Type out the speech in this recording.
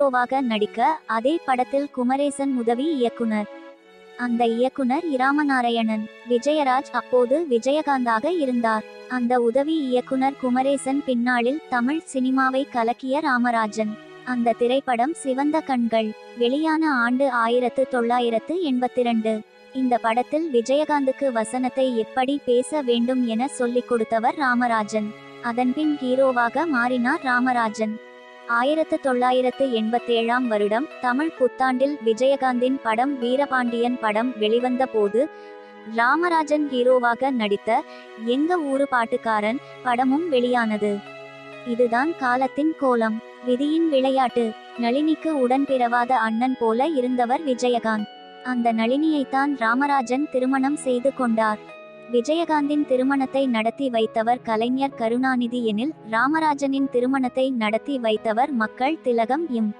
ஹீரோவாக நடிக்க அதே படத்தில் குமரேசன் உதவி இயக்குனர். அந்த இயக்குனர் இராமநாராயணன். விஜயராஜ் அப்போது விஜயகாந்தாக இருந்தார். அந்த உதவி இயக்குனர் குமரேசன் பின்னாளில் தமிழ் சினிமாவை கலக்கிய ராமராஜன். அந்த திரைப்படம் சிவந்த கண்கள். வெளியான ஆண்டு ஆயிரத்து தொள்ளாயிரத்து எண்பத்தி ரெண்டு இந்த படத்தில் விஜயகாந்துக்கு வசனத்தை எப்படி பேச வேண்டும் என சொல்லிக் கொடுத்தவர் ராமராஜன். அதன்பின் ஹீரோவாக மாறினார் ராமராஜன். ஆயிரத்து தொள்ளாயிரத்து எண்பத்தேழாம் வருடம் தமிழ் புத்தாண்டில் விஜயகாந்தின் படம் வீரபாண்டியன் படம் வெளிவந்த போது ராமராஜன் ஹீரோவாக நடித்த எங்க ஊரு பாட்டுக்காரன் படமும் வெளியானது. இதுதான் காலத்தின் கோலம். விதியின் விளையாட்டு. நளினிக்கு உடன் பிறவாத அண்ணன் போல இருந்தவர் விஜயகாந்த். அந்த நளினியைத்தான் ராமராஜன் திருமணம் செய்து கொண்டார். விஜயகாந்தின் திருமணத்தை நடத்தி வைத்தவர் கலைஞர் கருணாநிதி எனில் ராமராஜனின் திருமணத்தை நடத்தி வைத்தவர் மக்கள் திலகம் இம்